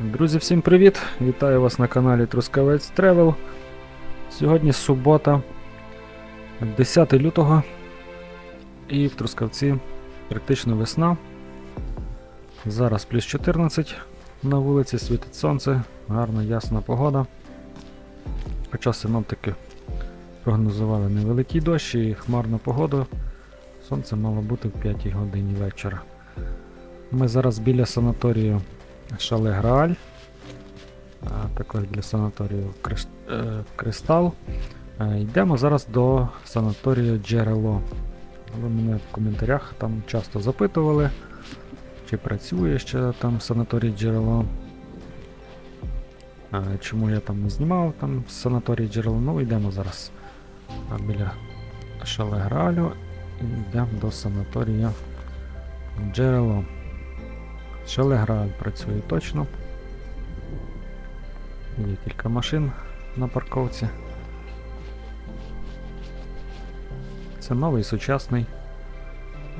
Друзі, всім привіт! Вітаю вас на каналі Трускавець Тревел. Сьогодні субота, 10 лютого, і в Трускавці практично весна. Зараз плюс 14 на вулиці, світить сонце, гарна ясна погода. Хоча синоптики прогнозували невеликий дощ і хмарну погоду. Сонце мало бути в 5 годині вечора. Ми зараз біля санаторію Шале Грааль. А також для санаторію е, Кристал. Е, Йдемо зараз до санаторію Джерело. Ви мене в коментарях там часто запитували, чи працює ще там санаторій Джерело. Е, Чому я там не знімав там санаторій Джерело. Ну, йдемо зараз біля Шале Граалю і йдемо до санаторію Джерело. Шелеграаль працює точно. Є кілька машин на парковці. Це новий сучасний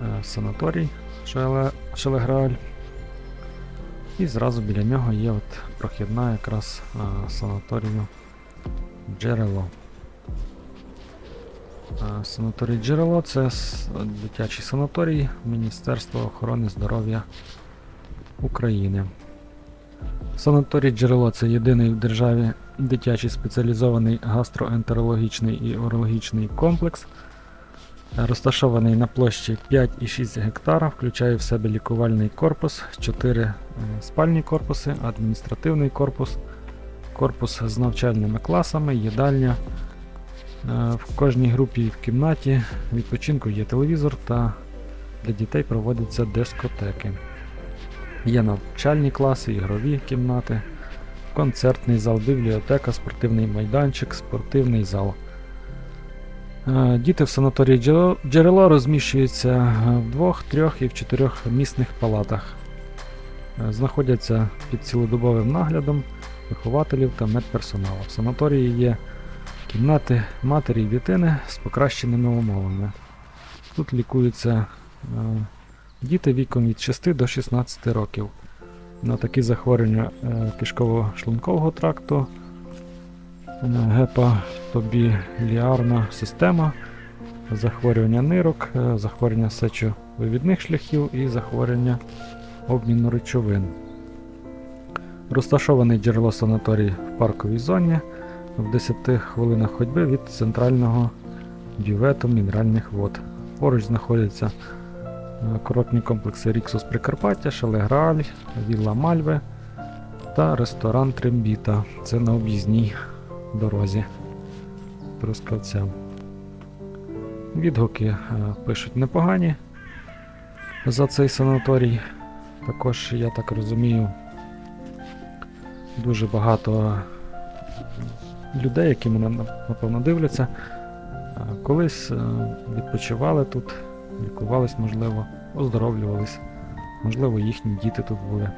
е, санаторій Шеле, Шелеграаль. І зразу біля нього є от прохідна якраз е, санаторію Джерело. Е, Санаторій Джерело це дитячий санаторій Міністерства охорони здоров'я України. Санаторій Джерело це єдиний в державі дитячий спеціалізований гастроентерологічний і урологічний комплекс, розташований на площі 5,6 гектара, включає в себе лікувальний корпус, 4 е, спальні корпуси, адміністративний корпус, корпус з навчальними класами, їдальня. Е, В кожній групі в кімнаті відпочинку є телевізор та для дітей проводяться дискотеки. Є навчальні класи, ігрові кімнати, концертний зал, бібліотека, спортивний майданчик, спортивний зал. Е, Діти в санаторії Джерело- розміщуються в двох, трьох і в чотирьох місних палатах. Е, Знаходяться під цілодобовим наглядом вихователів та медперсоналу. В санаторії є кімнати матері і дитини з покращеними умовами. Тут лікуються е, Діти віком від 6 до 16 років. На такі захворювання е, кишково-шлункового тракту, е, гепатобіліарна система, захворювання нирок, е, захворювання сечовивідних шляхів і захворювання обміну речовин. Розташований джерело санаторій в парковій зоні в 10 хвилинах ходьби від центрального бювету мінеральних вод. Поруч знаходяться Курортні комплекси Ріксус Прикарпаття, Шелеграль, Вілла Мальве та ресторан Трембіта. Це на об'їзній дорозі Трускавця. Відгуки е, пишуть непогані за цей санаторій. Також, я так розумію, дуже багато людей, які мене напевно дивляться, е, колись е, відпочивали тут лікувались, можливо, оздоровлювались, можливо, їхні діти тут були.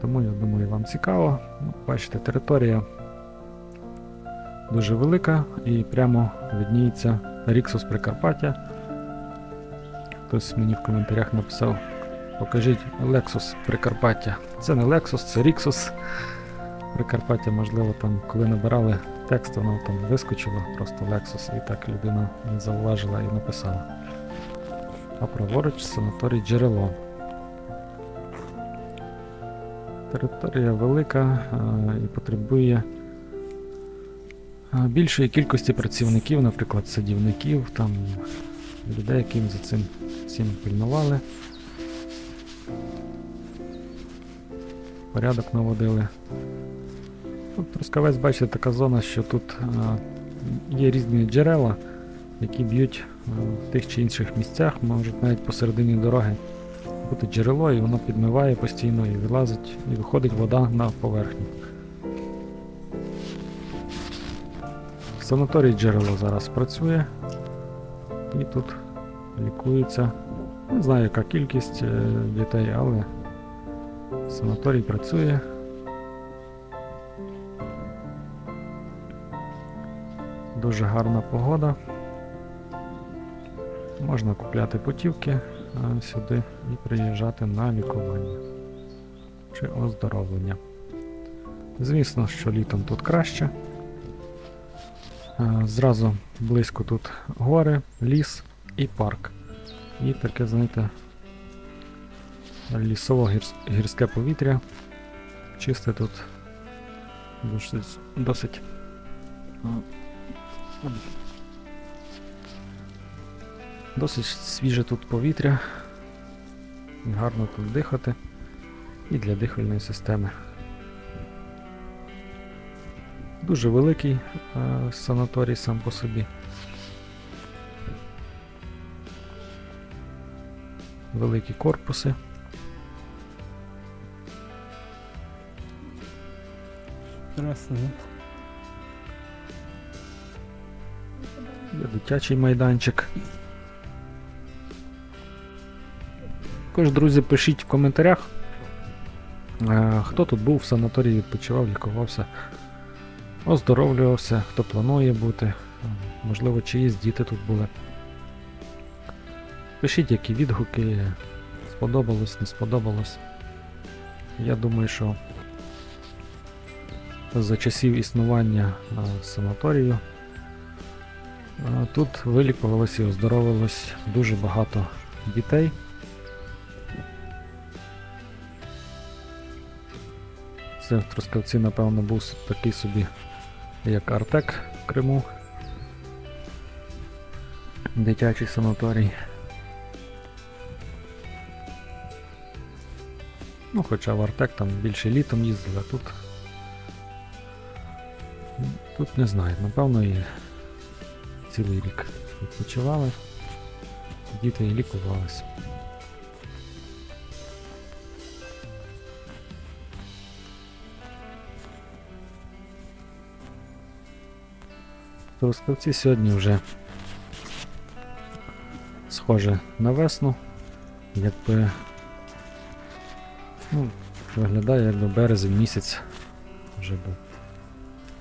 Тому я думаю, вам цікаво. Ну, Бачите, територія дуже велика і прямо видніється Ріксус Прикарпаття. Хтось мені в коментарях написав: покажіть Lexus Прикарпаття. Це не Lexus, це Ріксус Прикарпаття, можливо, там, коли набирали текст, воно там вискочило, просто Lexus, і так людина не зауважила і написала а праворуч санаторій джерело. Територія велика е, і потребує е, більшої кількості працівників, наприклад, садівників, там людей, яким за цим всім пильнували. Порядок наводили. Трускавець, бачите, така зона, що тут е, є різні джерела, які б'ють е, в тих чи інших місцях, можуть навіть посередині дороги бути джерело, і воно підмиває постійно і вилазить, і виходить вода на поверхню. Санаторій джерело зараз працює і тут лікується. Не знаю, яка кількість е, дітей, але санаторій працює. Дуже гарна погода. Можна купляти путівки сюди і приїжджати на лікування. чи оздоровлення. Звісно, що літом тут краще. Е, Зразу близько тут гори, ліс і парк. І таке, знаєте, лісово-гірське повітря. Чисте тут досить, досить м, досить свіже тут повітря. Гарно тут дихати. І для дихальної системи. Дуже великий е, санаторій сам по собі. Великі корпуси. Красиво. Є дитячий майданчик. Також, друзі, пишіть в коментарях, е, хто тут був в санаторії, відпочивав, лікувався, оздоровлювався, хто планує бути, е, можливо, чиїсь діти тут були. Пишіть, які відгуки, сподобалось, не сподобалось. Я думаю, що за часів існування е, санаторію Тут вилікувалось і оздоровилось дуже багато дітей. Це в Трускавці, напевно, був такий собі, як Артек в Криму. Дитячий санаторій. Ну, хоча в Артек там більше літом їздили, а тут. Тут не знаю, напевно, і цілий рік відпочивали, діти і лікувалися. Трускавці сьогодні вже схоже на весну, якби ну, виглядає, якби березень місяць вже був.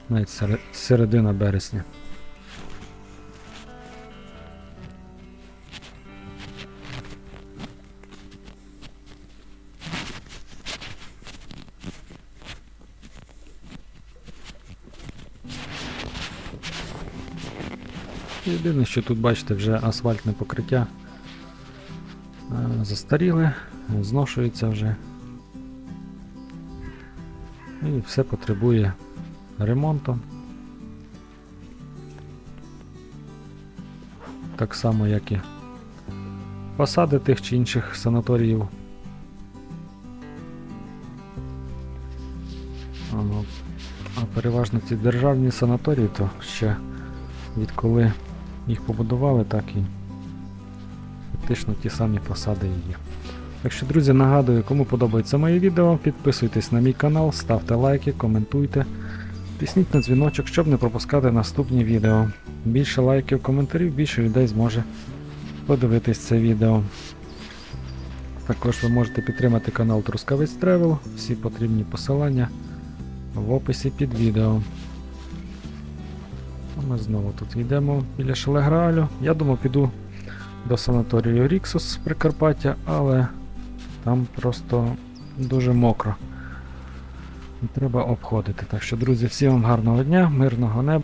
Навіть середина березня. Єдине, що тут бачите, вже асфальтне покриття е, застаріле, зношується вже. І все потребує ремонту. Так само, як і фасади тих чи інших санаторіїв. А переважно ці державні санаторії, то ще відколи їх побудували, так і фактично ті самі фасади і є. Так що, друзі, нагадую, кому подобається моє відео, підписуйтесь на мій канал, ставте лайки, коментуйте, тисніть на дзвіночок, щоб не пропускати наступні відео. Більше лайків, коментарів, більше людей зможе подивитись це відео. Також ви можете підтримати канал Трускавець Тревел, всі потрібні посилання в описі під відео. А ми знову тут йдемо біля Шелегралю. Я думаю, піду до санаторію Ріксус з Прикарпаття, але там просто дуже мокро. Треба обходити. Так що, друзі, всім вам гарного дня, мирного неба.